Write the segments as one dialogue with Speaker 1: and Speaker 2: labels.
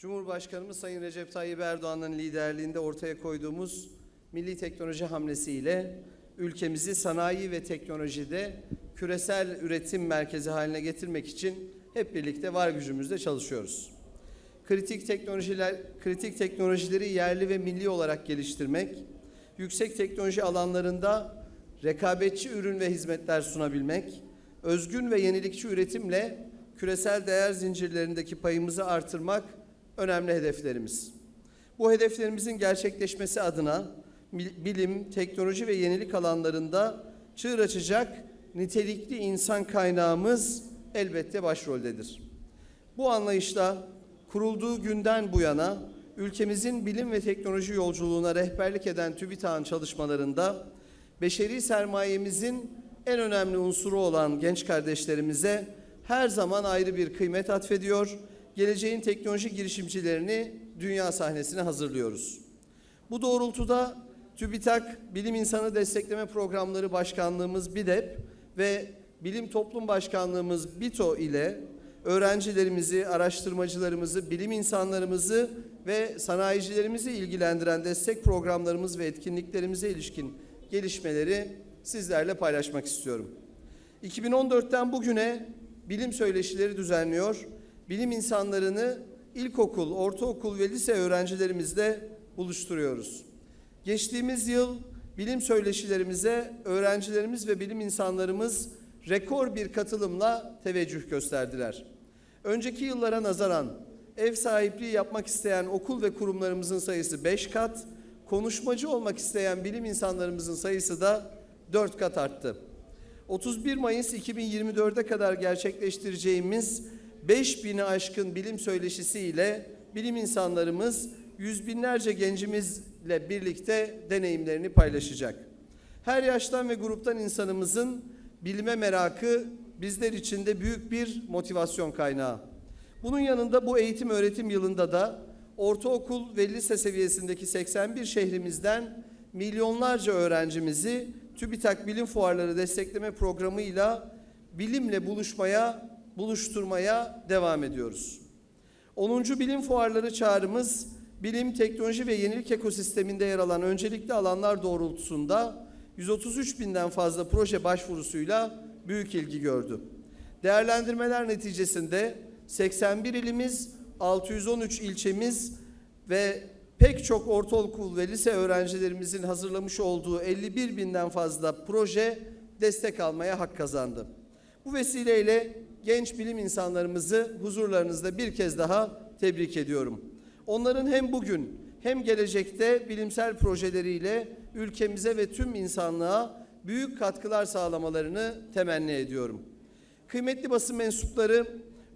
Speaker 1: Cumhurbaşkanımız Sayın Recep Tayyip Erdoğan'ın liderliğinde ortaya koyduğumuz milli teknoloji hamlesiyle ülkemizi sanayi ve teknolojide küresel üretim merkezi haline getirmek için hep birlikte var gücümüzle çalışıyoruz. Kritik teknolojiler kritik teknolojileri yerli ve milli olarak geliştirmek, yüksek teknoloji alanlarında rekabetçi ürün ve hizmetler sunabilmek, özgün ve yenilikçi üretimle küresel değer zincirlerindeki payımızı artırmak önemli hedeflerimiz. Bu hedeflerimizin gerçekleşmesi adına bil- bilim, teknoloji ve yenilik alanlarında çığır açacak nitelikli insan kaynağımız elbette başroldedir. Bu anlayışla kurulduğu günden bu yana ülkemizin bilim ve teknoloji yolculuğuna rehberlik eden TÜBİTAK'ın çalışmalarında beşeri sermayemizin en önemli unsuru olan genç kardeşlerimize her zaman ayrı bir kıymet atfediyor, geleceğin teknoloji girişimcilerini dünya sahnesine hazırlıyoruz. Bu doğrultuda TÜBİTAK Bilim İnsanı Destekleme Programları Başkanlığımız BİDEP ve Bilim Toplum Başkanlığımız BİTO ile öğrencilerimizi, araştırmacılarımızı, bilim insanlarımızı ve sanayicilerimizi ilgilendiren destek programlarımız ve etkinliklerimize ilişkin gelişmeleri sizlerle paylaşmak istiyorum. 2014'ten bugüne bilim söyleşileri düzenliyor, bilim insanlarını ilkokul, ortaokul ve lise öğrencilerimizle buluşturuyoruz. Geçtiğimiz yıl bilim söyleşilerimize öğrencilerimiz ve bilim insanlarımız rekor bir katılımla teveccüh gösterdiler. Önceki yıllara nazaran ev sahipliği yapmak isteyen okul ve kurumlarımızın sayısı 5 kat, konuşmacı olmak isteyen bilim insanlarımızın sayısı da 4 kat arttı. 31 Mayıs 2024'e kadar gerçekleştireceğimiz 5000'i aşkın bilim söyleşisi ile bilim insanlarımız yüz binlerce gencimizle birlikte deneyimlerini paylaşacak. Her yaştan ve gruptan insanımızın bilime merakı bizler için de büyük bir motivasyon kaynağı. Bunun yanında bu eğitim öğretim yılında da ortaokul ve lise seviyesindeki 81 şehrimizden milyonlarca öğrencimizi TÜBİTAK Bilim Fuarları Destekleme Programı'yla bilimle buluşmaya, buluşturmaya devam ediyoruz. 10. Bilim Fuarları çağrımız bilim, teknoloji ve yenilik ekosisteminde yer alan öncelikli alanlar doğrultusunda 133 binden fazla proje başvurusuyla büyük ilgi gördü. Değerlendirmeler neticesinde 81 ilimiz, 613 ilçemiz ve pek çok ortaokul ve lise öğrencilerimizin hazırlamış olduğu 51 binden fazla proje destek almaya hak kazandı. Bu vesileyle genç bilim insanlarımızı huzurlarınızda bir kez daha tebrik ediyorum. Onların hem bugün hem gelecekte bilimsel projeleriyle ülkemize ve tüm insanlığa büyük katkılar sağlamalarını temenni ediyorum. Kıymetli basın mensupları,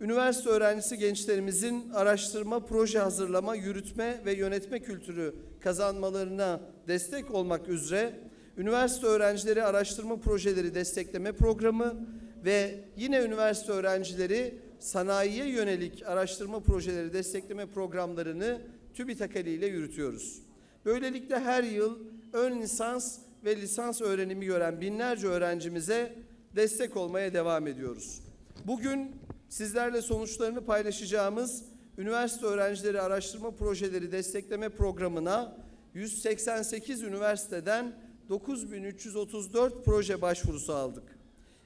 Speaker 1: üniversite öğrencisi gençlerimizin araştırma, proje hazırlama, yürütme ve yönetme kültürü kazanmalarına destek olmak üzere üniversite öğrencileri araştırma projeleri destekleme programı ve yine üniversite öğrencileri sanayiye yönelik araştırma projeleri destekleme programlarını TÜBİTAK ile yürütüyoruz. Böylelikle her yıl ön lisans ve lisans öğrenimi gören binlerce öğrencimize destek olmaya devam ediyoruz. Bugün sizlerle sonuçlarını paylaşacağımız üniversite öğrencileri araştırma projeleri destekleme programına 188 üniversiteden 9334 proje başvurusu aldık.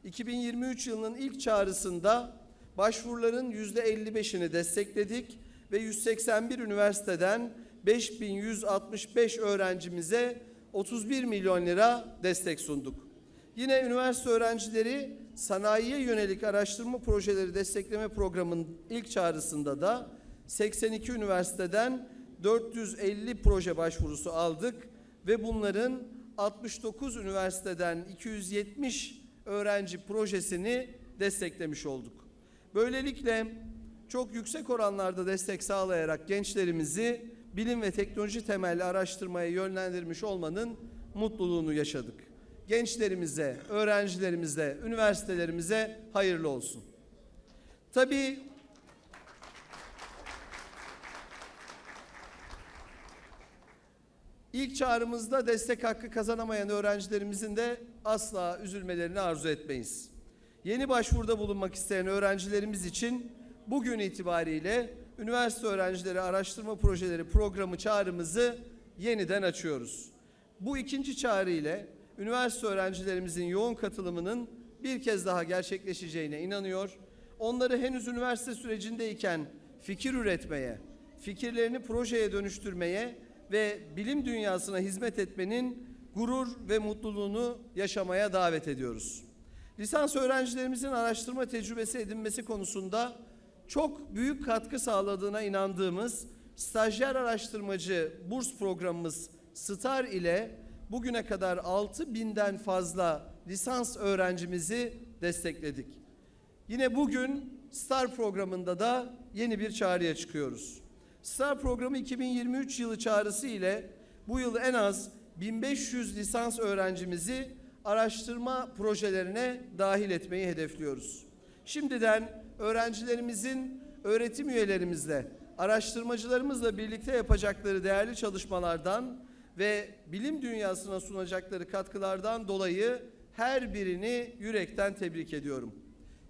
Speaker 1: 2023 yılının ilk çağrısında başvuruların %55'ini destekledik ve 181 üniversiteden 5165 öğrencimize 31 milyon lira destek sunduk. Yine üniversite öğrencileri sanayiye yönelik araştırma projeleri destekleme programının ilk çağrısında da 82 üniversiteden 450 proje başvurusu aldık ve bunların 69 üniversiteden 270 öğrenci projesini desteklemiş olduk. Böylelikle çok yüksek oranlarda destek sağlayarak gençlerimizi bilim ve teknoloji temelli araştırmaya yönlendirmiş olmanın mutluluğunu yaşadık. Gençlerimize, öğrencilerimize, üniversitelerimize hayırlı olsun. Tabii ilk çağrımızda destek hakkı kazanamayan öğrencilerimizin de asla üzülmelerini arzu etmeyiz. Yeni başvuruda bulunmak isteyen öğrencilerimiz için bugün itibariyle üniversite öğrencileri araştırma projeleri programı çağrımızı yeniden açıyoruz. Bu ikinci çağrı ile üniversite öğrencilerimizin yoğun katılımının bir kez daha gerçekleşeceğine inanıyor. Onları henüz üniversite sürecindeyken fikir üretmeye, fikirlerini projeye dönüştürmeye ve bilim dünyasına hizmet etmenin gurur ve mutluluğunu yaşamaya davet ediyoruz. Lisans öğrencilerimizin araştırma tecrübesi edinmesi konusunda çok büyük katkı sağladığına inandığımız stajyer araştırmacı burs programımız STAR ile bugüne kadar 6000'den fazla lisans öğrencimizi destekledik. Yine bugün STAR programında da yeni bir çağrıya çıkıyoruz. STAR programı 2023 yılı çağrısı ile bu yıl en az 1500 lisans öğrencimizi araştırma projelerine dahil etmeyi hedefliyoruz. Şimdiden öğrencilerimizin öğretim üyelerimizle, araştırmacılarımızla birlikte yapacakları değerli çalışmalardan ve bilim dünyasına sunacakları katkılardan dolayı her birini yürekten tebrik ediyorum.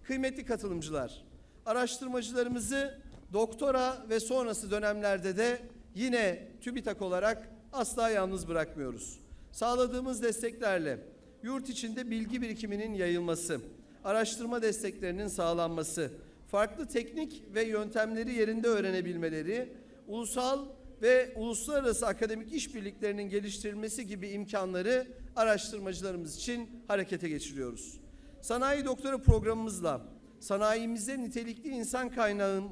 Speaker 1: Kıymetli katılımcılar, araştırmacılarımızı doktora ve sonrası dönemlerde de yine TÜBİTAK olarak asla yalnız bırakmıyoruz. Sağladığımız desteklerle yurt içinde bilgi birikiminin yayılması, araştırma desteklerinin sağlanması, farklı teknik ve yöntemleri yerinde öğrenebilmeleri, ulusal ve uluslararası akademik işbirliklerinin geliştirilmesi gibi imkanları araştırmacılarımız için harekete geçiriyoruz. Sanayi doktora programımızla sanayimize nitelikli insan kaynağı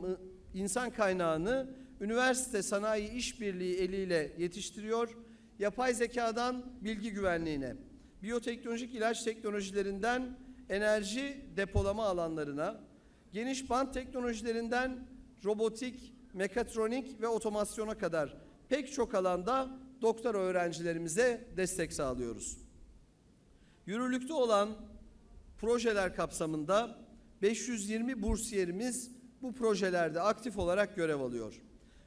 Speaker 1: insan kaynağını üniversite sanayi işbirliği eliyle yetiştiriyor. Yapay zekadan bilgi güvenliğine, biyoteknolojik ilaç teknolojilerinden enerji depolama alanlarına, geniş bant teknolojilerinden robotik, mekatronik ve otomasyona kadar pek çok alanda doktora öğrencilerimize destek sağlıyoruz. Yürürlükte olan projeler kapsamında 520 bursiyerimiz bu projelerde aktif olarak görev alıyor.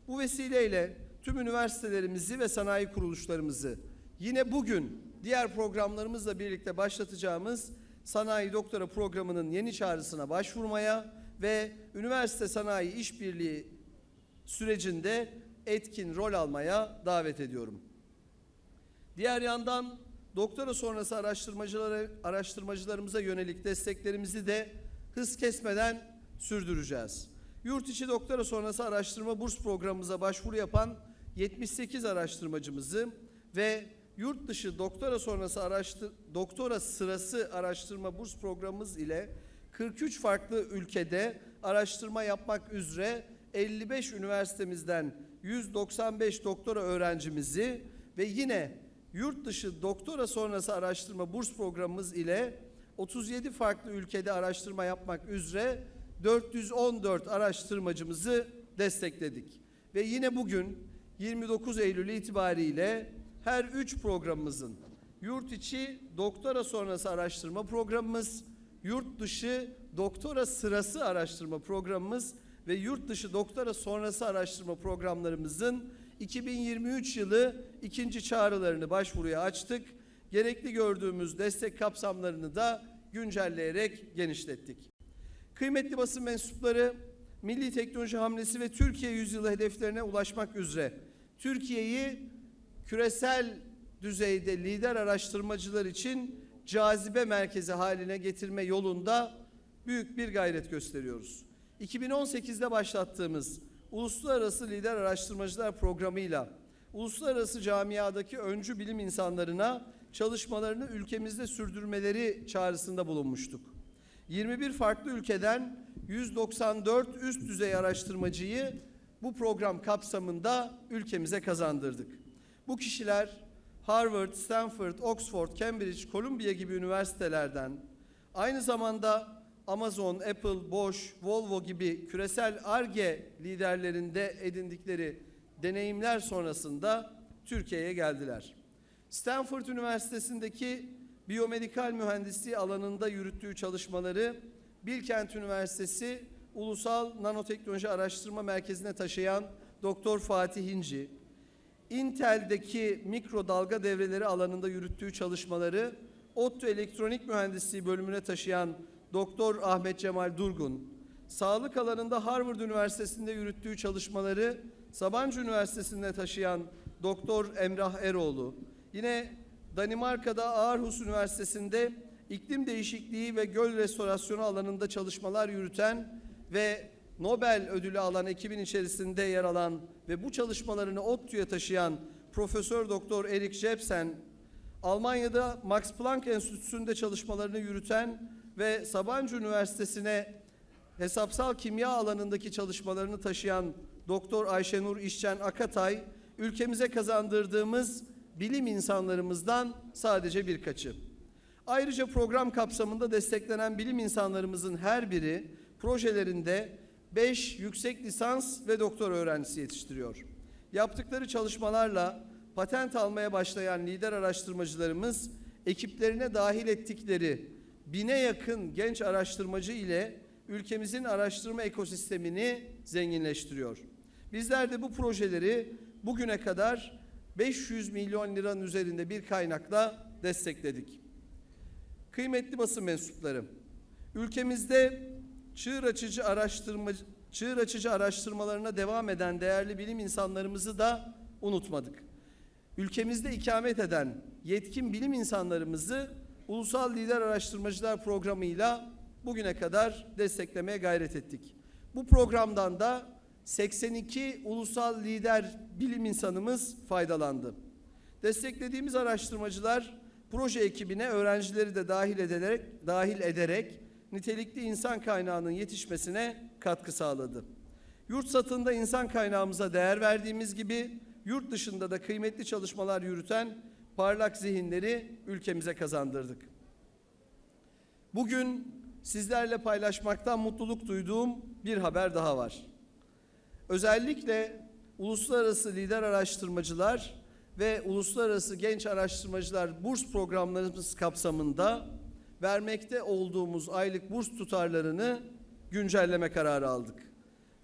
Speaker 1: Bu vesileyle tüm üniversitelerimizi ve sanayi kuruluşlarımızı yine bugün diğer programlarımızla birlikte başlatacağımız Sanayi Doktora Programı'nın yeni çağrısına başvurmaya ve üniversite sanayi işbirliği sürecinde etkin rol almaya davet ediyorum. Diğer yandan doktora sonrası araştırmacılara, araştırmacılarımıza yönelik desteklerimizi de hız kesmeden sürdüreceğiz. Yurt içi doktora sonrası araştırma burs programımıza başvuru yapan 78 araştırmacımızı ve yurt dışı doktora sonrası araştır doktora sırası araştırma burs programımız ile 43 farklı ülkede araştırma yapmak üzere 55 üniversitemizden 195 doktora öğrencimizi ve yine yurt dışı doktora sonrası araştırma burs programımız ile 37 farklı ülkede araştırma yapmak üzere 414 araştırmacımızı destekledik. Ve yine bugün 29 Eylül itibariyle her üç programımızın yurt içi doktora sonrası araştırma programımız, yurt dışı doktora sırası araştırma programımız ve yurt dışı doktora sonrası araştırma programlarımızın 2023 yılı ikinci çağrılarını başvuruya açtık. Gerekli gördüğümüz destek kapsamlarını da güncelleyerek genişlettik. Kıymetli basın mensupları, milli teknoloji hamlesi ve Türkiye yüzyılı hedeflerine ulaşmak üzere Türkiye'yi küresel düzeyde lider araştırmacılar için cazibe merkezi haline getirme yolunda büyük bir gayret gösteriyoruz. 2018'de başlattığımız Uluslararası Lider Araştırmacılar Programı'yla uluslararası camiadaki öncü bilim insanlarına çalışmalarını ülkemizde sürdürmeleri çağrısında bulunmuştuk. 21 farklı ülkeden 194 üst düzey araştırmacıyı bu program kapsamında ülkemize kazandırdık. Bu kişiler Harvard, Stanford, Oxford, Cambridge, Columbia gibi üniversitelerden aynı zamanda Amazon, Apple, Bosch, Volvo gibi küresel ARGE liderlerinde edindikleri deneyimler sonrasında Türkiye'ye geldiler. Stanford Üniversitesi'ndeki biyomedikal mühendisliği alanında yürüttüğü çalışmaları Bilkent Üniversitesi Ulusal Nanoteknoloji Araştırma Merkezi'ne taşıyan Doktor Fatih İnci, Intel'deki mikrodalga devreleri alanında yürüttüğü çalışmaları ODTÜ Elektronik Mühendisliği bölümüne taşıyan Doktor Ahmet Cemal Durgun, sağlık alanında Harvard Üniversitesi'nde yürüttüğü çalışmaları Sabancı Üniversitesi'nde taşıyan Doktor Emrah Eroğlu, yine Danimarka'da Aarhus Üniversitesi'nde iklim değişikliği ve göl restorasyonu alanında çalışmalar yürüten ve Nobel ödülü alan ekibin içerisinde yer alan ve bu çalışmalarını ODTÜ'ye taşıyan Profesör Doktor Erik Jepsen, Almanya'da Max Planck Enstitüsü'nde çalışmalarını yürüten ve Sabancı Üniversitesi'ne hesapsal kimya alanındaki çalışmalarını taşıyan Doktor Ayşenur İşçen Akatay, ülkemize kazandırdığımız bilim insanlarımızdan sadece birkaçı. Ayrıca program kapsamında desteklenen bilim insanlarımızın her biri projelerinde 5 yüksek lisans ve doktor öğrencisi yetiştiriyor. Yaptıkları çalışmalarla patent almaya başlayan lider araştırmacılarımız ekiplerine dahil ettikleri bine yakın genç araştırmacı ile ülkemizin araştırma ekosistemini zenginleştiriyor. Bizler de bu projeleri bugüne kadar 500 milyon liranın üzerinde bir kaynakla destekledik. Kıymetli basın mensupları, ülkemizde çığır açıcı araştırma çığır açıcı araştırmalarına devam eden değerli bilim insanlarımızı da unutmadık. Ülkemizde ikamet eden yetkin bilim insanlarımızı Ulusal Lider Araştırmacılar Programı'yla bugüne kadar desteklemeye gayret ettik. Bu programdan da 82 ulusal lider bilim insanımız faydalandı. Desteklediğimiz araştırmacılar proje ekibine öğrencileri de dahil ederek dahil ederek nitelikli insan kaynağının yetişmesine katkı sağladı. Yurt satında insan kaynağımıza değer verdiğimiz gibi yurt dışında da kıymetli çalışmalar yürüten parlak zihinleri ülkemize kazandırdık. Bugün sizlerle paylaşmaktan mutluluk duyduğum bir haber daha var. Özellikle uluslararası lider araştırmacılar ve uluslararası genç araştırmacılar burs programlarımız kapsamında vermekte olduğumuz aylık burs tutarlarını güncelleme kararı aldık.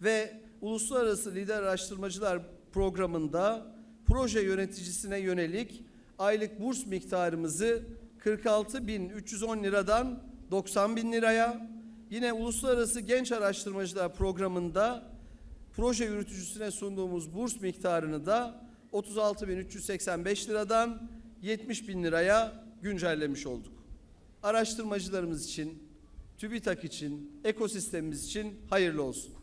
Speaker 1: Ve uluslararası lider araştırmacılar programında proje yöneticisine yönelik aylık burs miktarımızı 46.310 liradan 90 bin liraya, yine Uluslararası Genç Araştırmacılar Programı'nda proje yürütücüsüne sunduğumuz burs miktarını da 36.385 liradan 70 bin liraya güncellemiş olduk. Araştırmacılarımız için, TÜBİTAK için, ekosistemimiz için hayırlı olsun.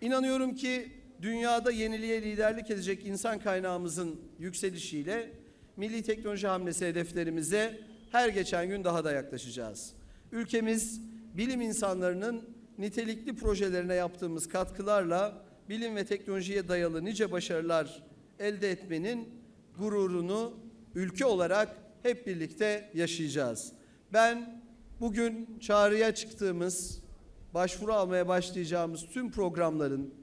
Speaker 1: İnanıyorum ki dünyada yeniliğe liderlik edecek insan kaynağımızın yükselişiyle milli teknoloji hamlesi hedeflerimize her geçen gün daha da yaklaşacağız. Ülkemiz bilim insanlarının nitelikli projelerine yaptığımız katkılarla bilim ve teknolojiye dayalı nice başarılar elde etmenin gururunu ülke olarak hep birlikte yaşayacağız. Ben bugün çağrıya çıktığımız, başvuru almaya başlayacağımız tüm programların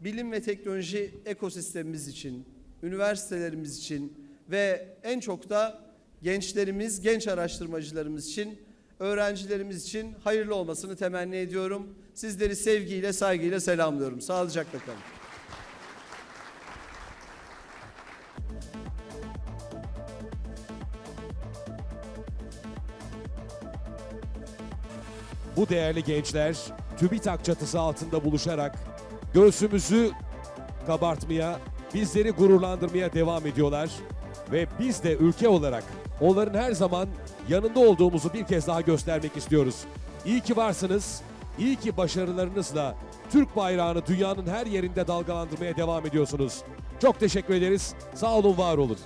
Speaker 1: bilim ve teknoloji ekosistemimiz için, üniversitelerimiz için ve en çok da gençlerimiz, genç araştırmacılarımız için, öğrencilerimiz için hayırlı olmasını temenni ediyorum. Sizleri sevgiyle, saygıyla selamlıyorum. Sağlıcakla kalın.
Speaker 2: Bu değerli gençler TÜBİTAK çatısı altında buluşarak göğsümüzü kabartmaya, bizleri gururlandırmaya devam ediyorlar. Ve biz de ülke olarak onların her zaman yanında olduğumuzu bir kez daha göstermek istiyoruz. İyi ki varsınız, iyi ki başarılarınızla Türk bayrağını dünyanın her yerinde dalgalandırmaya devam ediyorsunuz. Çok teşekkür ederiz. Sağ olun, var olun.